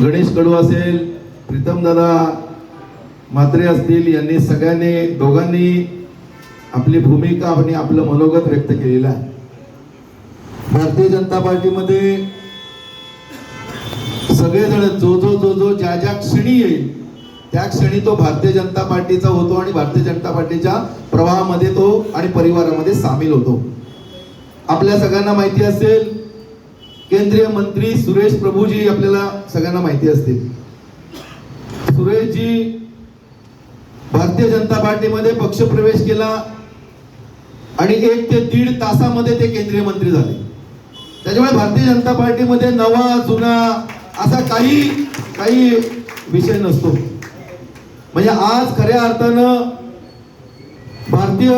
गणेश कडू असेल प्रीतम दादा म्हात्रे असतील यांनी सगळ्यांनी दोघांनी आपली भूमिका आणि आपलं मनोगत व्यक्त केलेलं आहे. भारतीय जनता पार्टीमध्ये सगळेजण जो जो जो जो ज्या ज्या क्षणी येईल त्या क्षणी तो भारतीय जनता पार्टीचा होतो आणि भारतीय जनता पार्टीच्या प्रवाहामध्ये तो आणि परिवारामध्ये सामील होतो. आपल्या सगळ्यांना माहिती असेल केंद्रीय मंत्री सुरेश प्रभूजी आपल्याला सगळ्यांना माहिती असतील. सुरेशजी भारतीय जनता पार्टीमध्ये पक्षप्रवेश केला आणि एक ते दीड तासामध्ये ते केंद्रीय मंत्री झाले. त्याच्यामुळे भारतीय जनता पार्टीमध्ये नवा जुना असा काही काही विषय नसतो. म्हणजे आज खऱ्या अर्थानं भारतीय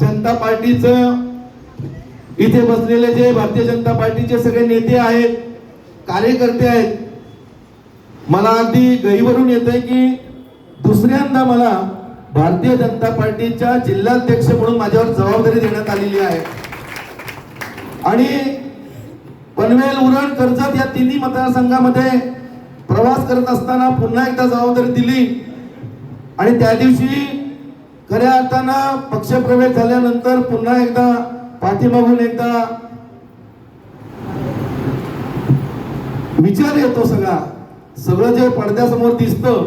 जनता पार्टीचं इथे बसलेले जे भारतीय जनता पार्टीचे सगळे नेते आहेत कार्यकर्ते आहेत मला अगदी गहीवरून येत आहे की दुसऱ्यांदा मला भारतीय जनता पार्टीच्या जिल्हाध्यक्ष म्हणून माझ्यावर जबाबदारी देण्यात आलेली आहे. आणि पनवेल उरण कर्जत या तिन्ही मतदारसंघामध्ये प्रवास करत असताना पुन्हा एकदा जबाबदारी दिली. आणि त्या दिवशी खऱ्या अर्थानं पक्षप्रवेश झाल्यानंतर पुन्हा एकदा पाठीमागून एकदा विचार येतो सगळा. सगळं जे पडद्यासमोर दिसतं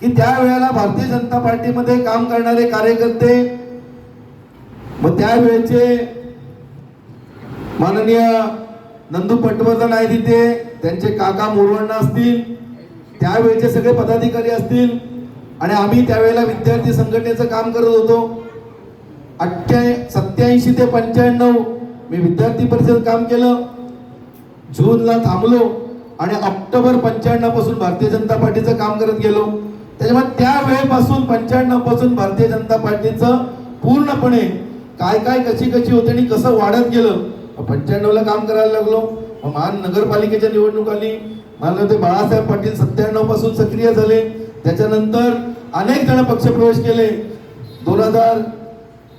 की त्या वेळेला भारतीय जनता पार्टीमध्ये काम करणारे कार्यकर्ते मग त्यावेळेचे माननीय नंदू पटवर्धन आहे तिथे त्यांचे काका मोरवण्णा असतील त्यावेळेचे सगळे पदाधिकारी असतील आणि आम्ही त्यावेळेला विद्यार्थी संघटनेचं काम करत होतो. अठ्ठ्या सत्याऐंशी ते पंच्याण्णव. मी विद्यार्थी परिषद काम केलं. जूनला थांबलो आणि ऑक्टोबर पंच्याण्णवपासून भारतीय जनता पार्टीचं काम करत गेलो. त्याच्यामुळे त्या वेळेपासून पंच्याण्णवपासून भारतीय जनता पार्टीचं पूर्णपणे काय काय कशी कशी होते आणि कसं वाढत गेलं पंच्याण्णवला काम करायला लागलो. महान नगरपालिकेच्या निवडणूक आली मला ते बाळासाहेब पाटील सत्त्याण्णवपासून सक्रिय झाले. त्याच्यानंतर अनेक जण पक्षप्रवेश केले. दोन हजार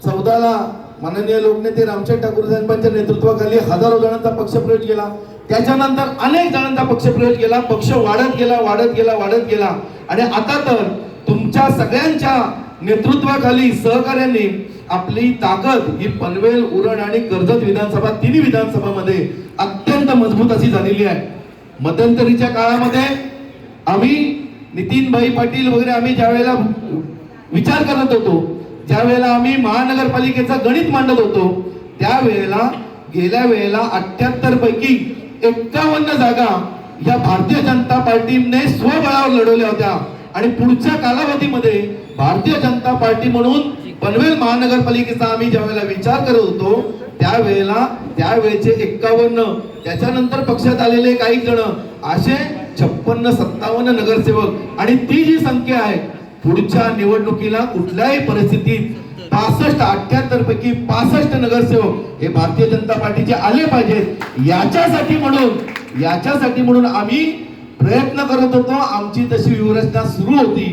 चौदाला माननीय लोकनेते रामचंद्र ठाकूर साहेबांच्या नेतृत्वाखाली हजारो जणांचा पक्षप्रवेश केला. त्याच्यानंतर अनेक जणांचा पक्षप्रवेश केला. पक्ष वाढत गेला वाढत गेला वाढत गेला. आणि आता तर तुमच्या सगळ्यांच्या नेतृत्वाखाली सहकार्याने आपली ताकद ही पनवेल उरण आणि कर्जत विधानसभा तिन्ही विधानसभामध्ये अत्यंत मजबूत अशी झालेली आहे. मध्यंतरीच्या काळामध्ये आम्ही नितीनभाई पाटील वगैरे आम्ही ज्या वेळेला विचार करत होतो ज्या वेळेला आम्ही महानगरपालिकेचं गणित मांडत होतो त्यावेळेला गेल्या वेळेला अठ्याहत्तर पैकी एक्कावन्न जागा या भारतीय जनता पार्टीने स्वबळावर लढवल्या होत्या. आणि पुढच्या कालावधीमध्ये भारतीय जनता पार्टी म्हणून पनवेल महानगरपालिकेचा आम्ही ज्यावेळेला विचार करत होतो त्यावेळेला त्यावेळेचे एक्कावन्न त्याच्यानंतर पक्षात आलेले काही जण असे छप्पन्न सत्तावन्न नगरसेवक. आणि ती जी संख्या आहे पुढच्या निवडणुकीला कुठल्याही परिस्थितीत पासष्ट अठ्याहत्तर पैकी पासष्ट नगरसेवक हे भारतीय जनता पार्टीचे आले पाहिजेत याच्यासाठी म्हणून याच्यासाठी म्हणून आम्ही प्रयत्न करत होतो. आमची तशी व्यूहरचना सुरू होती.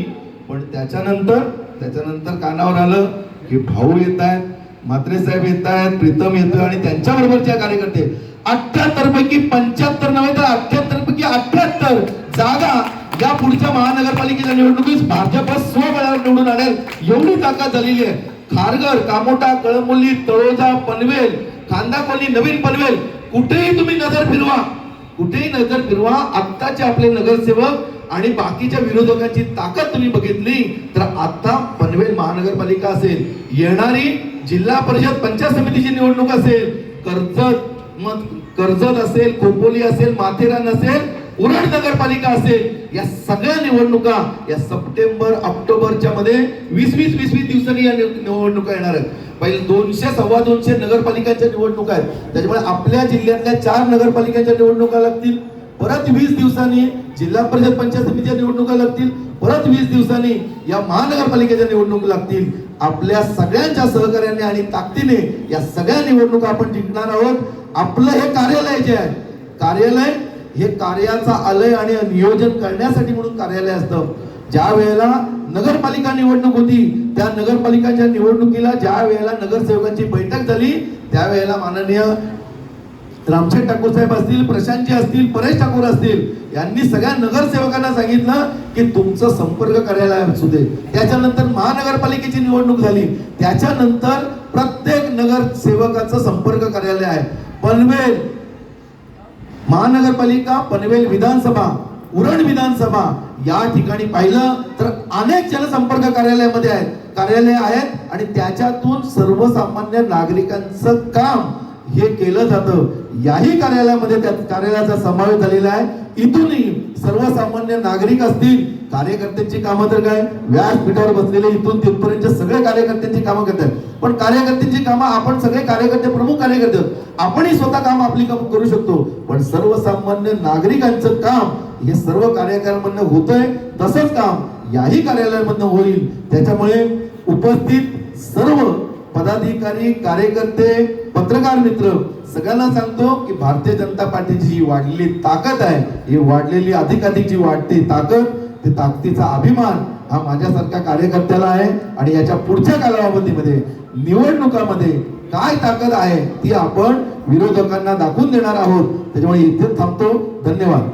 पण त्याच्यानंतर त्याच्यानंतर कानावर आलं की भाऊ येत आहेत म्हात्रे साहेब येत आहेत प्रीतम येतोय आणि त्यांच्याबरोबरच्या कार्यकर्ते. अठ्याहत्तर पैकी पंच्याहत्तर नव्हे तर अठ्याहत्तर पैकी अठ्याहत्तर जागा या पुढच्या महानगरपालिकेच्या निवडणुकीत भाजप स्वबळावर निवडून आणेल एवढी ताकद झालेली आहे. खारघर कामोटा कळमुली तळोजा पनवेल खांदा कॉलनी नवीन पनवेल कुठेही तुम्ही नजर फिरवा. कुठेही नजर फिरवा आत्ताचे आपले नगरसेवक आणि बाकीच्या विरोधकांची ताकद तुम्ही बघितली तर आता पनवेल महानगरपालिका असेल. येणारी जिल्हा परिषद पंचायत समितीची निवडणूक असेल. कर्जत मग कर्जत असेल खोपोली असेल माथेरान असेल उरण नगरपालिका असेल या सगळ्या निवडणुका या सप्टेंबर ऑक्टोबरच्या मध्ये वीस वीस वीस वीस दिवसांनी या निवडणुका येणार आहेत. पहिले दोनशे सव्वा दोनशे नगरपालिकांच्या निवडणुका आहेत. त्याच्यामुळे आपल्या जिल्ह्यातल्या चार नगरपालिकांच्या निवडणुका लागतील. परत वीस दिवसांनी जिल्हा परिषद पंचायत समितीच्या निवडणुका लागतील. परत वीस दिवसांनी या महानगरपालिकेच्या निवडणुका लागतील. आपल्या सगळ्यांच्या सहकार्याने आणि ताकदीने या सगळ्या निवडणुका आपण जिंकणार आहोत. आपलं हे कार्यालय जे आहे कार्यालय हे कार्याचा आलय आणि नियोजन करण्यासाठी म्हणून कार्यालय असतं. ज्या वेळेला नगरपालिका निवडणूक होती त्या नगरपालिकाच्या निवडणुकीला ज्या वेळेला नगरसेवकांची बैठक झाली त्यावेळेला माननीय रामशेठ ठाकूर साहेब असतील प्रशांतजी असतील परेश ठाकूर असतील यांनी सगळ्या नगरसेवकांना सांगितलं की तुमचं संपर्क कार्यालय असू दे. त्याच्यानंतर महानगरपालिकेची निवडणूक झाली. त्याच्यानंतर प्रत्येक नगरसेवकाचं संपर्क कार्यालय आहे. पनवेल महानगरपालिका पनवेल विधानसभा उरण विधानसभा या ठिकाणी पाहिलं तर अनेक जनसंपर्क कार्यालयामध्ये आहेत. कार्यालय आहेत आणि त्याच्यातून सर्वसामान्य नागरिकांचं काम हे केलं जातं. याही कार्यालयामध्ये त्या कार्यालयाचा समावेश झालेला आहे. इथूनही सर्वसामान्य नागरिक असतील कार्यकर्त्यांची कामं तर काय? व्यासपीठावर बसलेले इथून तिथपर्यंत सगळे कार्यकर्त्यांची कामं करतात. पण कार्यकर्त्यांची कामं आपण सगळे कार्यकर्ते प्रमुख कार्यकर्ते आपणही स्वतः काम आपली काम करू शकतो. पण सर्वसामान्य नागरिकांचं काम हे सर्व कार्यालयांमधनं होतंय. तसंच काम याही कार्यालयामधनं होईल. त्याच्यामुळे उपस्थित सर्व पदाधिकारी कार्यकर्ते पत्रकार मित्र सगळ्यांना सांगतो की भारतीय जनता पार्टीची जी वाढलेली ताकद आहे ही वाढलेली अधिकाधिक जी वाढते ताकद ते ताकदीचा अभिमान हा माझ्यासारख्या कार्यकर्त्याला आहे आणि याच्या पुढच्या कालावधीमध्ये निवडणुकामध्ये काय ताकद आहे ती आपण विरोधकांना दाखवून देणार आहोत. त्याच्यामुळे इथे थांबतो. धन्यवाद.